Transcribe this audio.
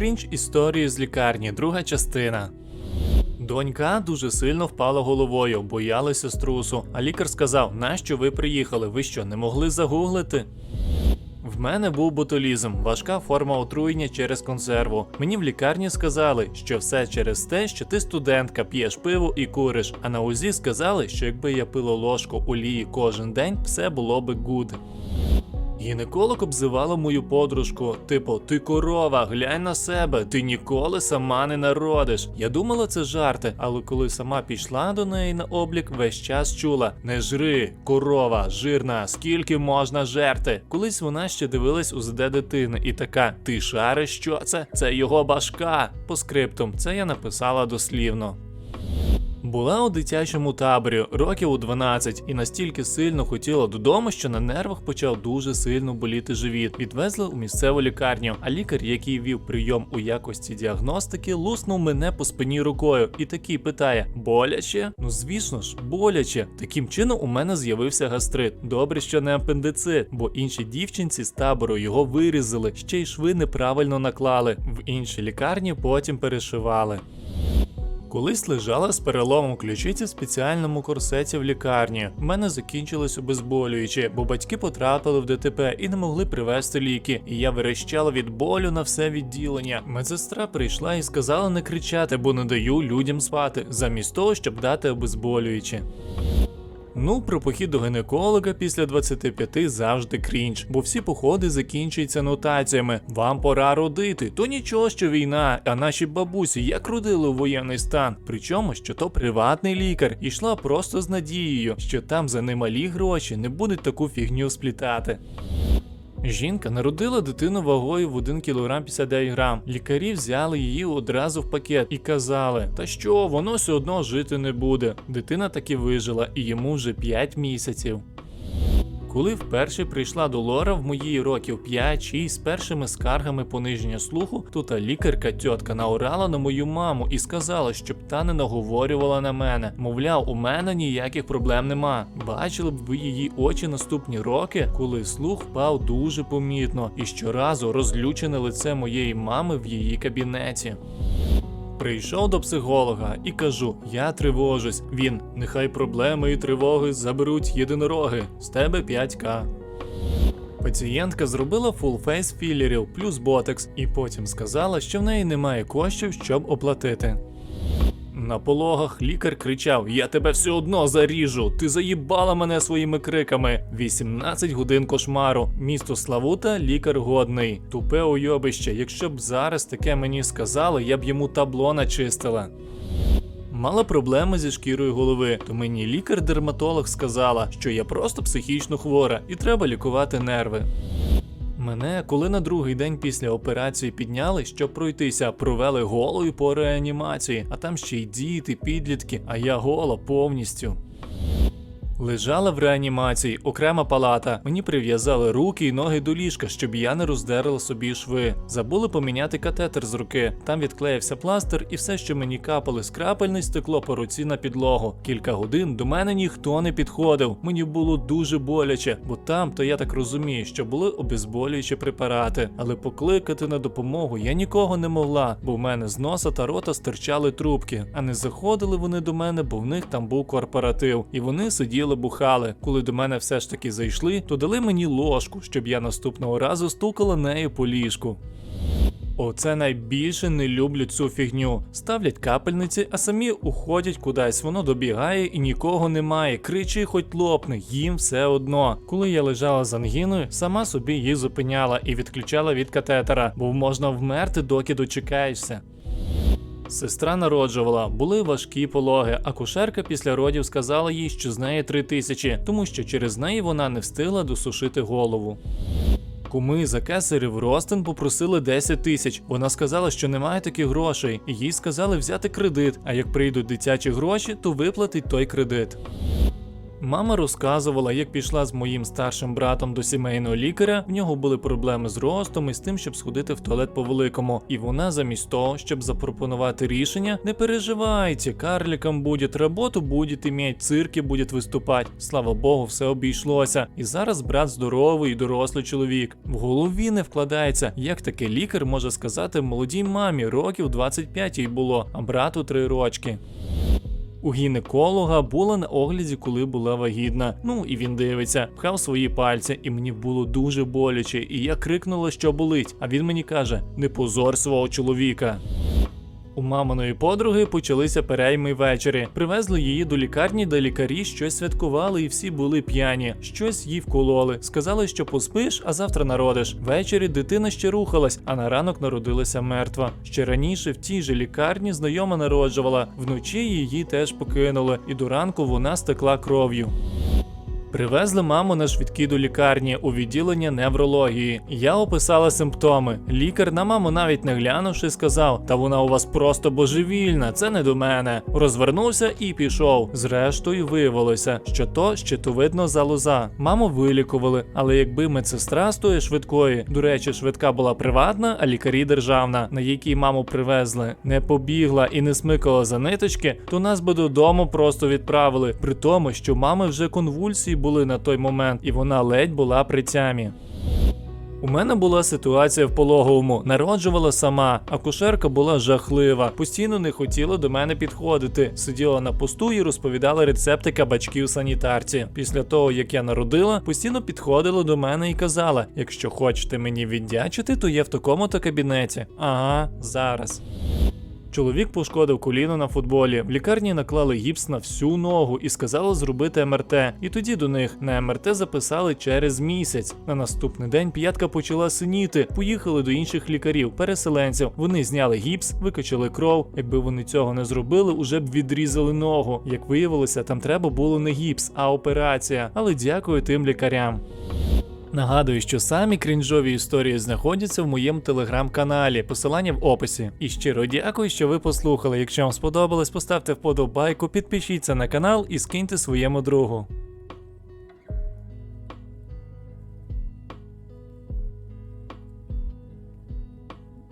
Крінж історії з лікарні, друга частина. Донька дуже сильно впала головою, боялася струсу. А лікар сказав: нащо ви приїхали? Ви що, не могли загуглити? В мене був ботулізм, важка форма отруєння через консерву. Мені в лікарні сказали, що все через те, що ти студентка, п'єш пиво і куриш. А на УЗІ сказали, що якби я пила ложку олії кожен день, все було би гуд. Гінеколог обзивала мою подружку, типу, ти корова, глянь на себе, ти ніколи сама не народиш. Я думала, це жарти, але коли сама пішла до неї на облік, весь час чула: не жри, корова, жирна, скільки можна жерти. Колись вона ще дивилась УЗД дитини і така: Ти шариш, що це? Це його башка. По скриптум, це я написала дослівно. Була у дитячому таборі років у 12 і настільки сильно хотіла додому, що на нервах почав дуже сильно боліти живіт. Відвезли у місцеву лікарню. А лікар, який вів прийом у якості діагностики, луснув мене по спині рукою і такий питає: боляче? Ну звісно ж, боляче. Таким чином у мене з'явився гастрит. Добре, що не апендицит, бо інші дівчинці з табору його вирізали, ще й шви неправильно наклали. В іншій лікарні потім перешивали. Колись лежала з переломом ключиці в спеціальному корсеті в лікарні. У мене закінчилось обезболююче, бо батьки потрапили в ДТП і не могли привезти ліки. І я верещала від болю на все відділення. Медсестра прийшла і сказала не кричати, бо не даю людям спати, замість того, щоб дати обезболююче. Ну, про похід до гінеколога після 25 завжди крінж, бо всі походи закінчуються нотаціями. Вам пора родити. То нічого, що війна, а наші бабусі як родили у воєнний стан. Причому, що то приватний лікар і йшла просто з надією, що там за немалі гроші не будуть таку фігню сплітати. Жінка народила дитину вагою в 1 кг 59 грам. Лікарі взяли її одразу в пакет і казали: Та що, воно все одно жити не буде. Дитина таки вижила, і йому вже 5 місяців. Коли вперше прийшла до Лора в мої років 5-6 з першими скаргами пониження слуху, то та лікарка тьотка наорала на мою маму і сказала, щоб та не наговорювала на мене. Мовляв, у мене ніяких проблем нема. Бачили б ви її очі наступні роки, коли слух впав дуже помітно, і щоразу розлючене лице моєї мами в її кабінеті. Прийшов до психолога і кажу: я тривожусь. Він нехай проблеми і тривоги заберуть єдинороги. З тебе 5к. Пацієнтка зробила фулфейс філерів плюс ботекс, і потім сказала, що в неї немає коштів, щоб оплатити. На пологах лікар кричав: Я тебе все одно заріжу! Ти заїбала мене своїми криками. 18 годин кошмару. Місто Славута, лікар годний. Тупе уйобище. Якщо б зараз таке мені сказали, я б йому табло начистила. Мала проблеми зі шкірою голови, то мені лікар-дерматолог сказала, що я просто психічно хвора і треба лікувати нерви. Мене, коли на другий день після операції підняли, щоб пройтися, провели голою по реанімації, а там ще й діти, підлітки, а я гола повністю. Лежала в реанімації, окрема палата. Мені прив'язали руки і ноги до ліжка, щоб я не роздерла собі шви. Забули поміняти катетер з руки. Там відклеївся пластир, і все, що мені капали з крапельниць, стекло по руці на підлогу. Кілька годин до мене ніхто не підходив. Мені було дуже боляче, бо там, то я так розумію, що були обезболюючі препарати. Але покликати на допомогу я нікого не могла, бо в мене з носа та рота стирчали трубки. А не заходили вони до мене, бо в них там був корпоратив, і вони сиділи бухали. Коли до мене все ж таки зайшли, то дали мені ложку, щоб я наступного разу стукала нею по ліжку. Оце найбільше не люблю цю фігню. Ставлять капельниці, а самі уходять кудись. Воно добігає і нікого немає. Кричи, хоч лопне, їм все одно. Коли я лежала з ангіною, сама собі її зупиняла і відключала від катетера, бо можна вмерти, доки дочекаєшся. Сестра народжувала, були важкі пологи, а кушерка після родів сказала їй, що з неї три тисячі, тому що через неї вона не встигла досушити голову. Куми за кесарів Ростин попросили 10 тисяч. Вона сказала, що немає таких грошей, їй сказали взяти кредит. А як прийдуть дитячі гроші, то виплатить той кредит. Мама розказувала, як пішла з моїм старшим братом до сімейного лікаря. В нього були проблеми з ростом і з тим, щоб сходити в туалет по великому. І вона, замість того, щоб запропонувати рішення, не переживайте, карликам буде роботу, буде іметь, цирки буде виступати. Слава Богу, все обійшлося. І зараз брат здоровий і дорослий чоловік. В голові не вкладається, як таке лікар може сказати молодій мамі, років 25 їй було, а брату 3 рочки. У гінеколога була на огляді, коли була вагітна. Ну і він дивиться, пхав свої пальці, і мені було дуже боляче, і я крикнула, що болить. А він мені каже: не позор свого чоловіка. У маминої подруги почалися перейми ввечері. Привезли її до лікарні, де лікарі щось святкували, і всі були п'яні. Щось їй вкололи. Сказали, що поспиш, а завтра народиш. Ввечері дитина ще рухалась, а на ранок народилася мертва. Ще раніше в тій же лікарні знайома народжувала. Вночі її теж покинули, і до ранку вона стекла кров'ю. Привезли маму на швидкі до лікарні у відділення неврології. Я описала симптоми. Лікар на маму навіть не глянувши, сказав: Та вона у вас просто божевільна, це не до мене. Розвернувся і пішов. Зрештою, виявилося, що то щитовидна залоза. Маму вилікували, але якби медсестра з тої швидкої, до речі, швидка була приватна, а лікарі державна, на якій маму привезли, не побігла і не смикала за ниточки, то нас би додому просто відправили. При тому, що мами вже конвульсії були на той момент, і вона ледь була при тямі. У мене була ситуація в пологовому, народжувала сама, акушерка була жахлива, постійно не хотіла до мене підходити. Сиділа на посту і розповідала рецепти кабачків санітарці. Після того, як я народила, постійно підходила до мене і казала: якщо хочете мені віддячити, то є в такому-то кабінеті. Ага, зараз. Чоловік пошкодив коліно на футболі. В лікарні наклали гіпс на всю ногу і сказали зробити МРТ. І тоді до них на МРТ записали через місяць. На наступний день п'ятка почала синіти. Поїхали до інших лікарів, переселенців. Вони зняли гіпс, викачали кров. Якби вони цього не зробили, уже б відрізали ногу. Як виявилося, там треба було не гіпс, а операція. Але дякую тим лікарям. Нагадую, що самі крінжові історії знаходяться в моєму телеграм-каналі, посилання в описі. І щиро дякую, що ви послухали. Якщо вам сподобалось, поставте вподобайку, підпишіться на канал і скиньте своєму другу.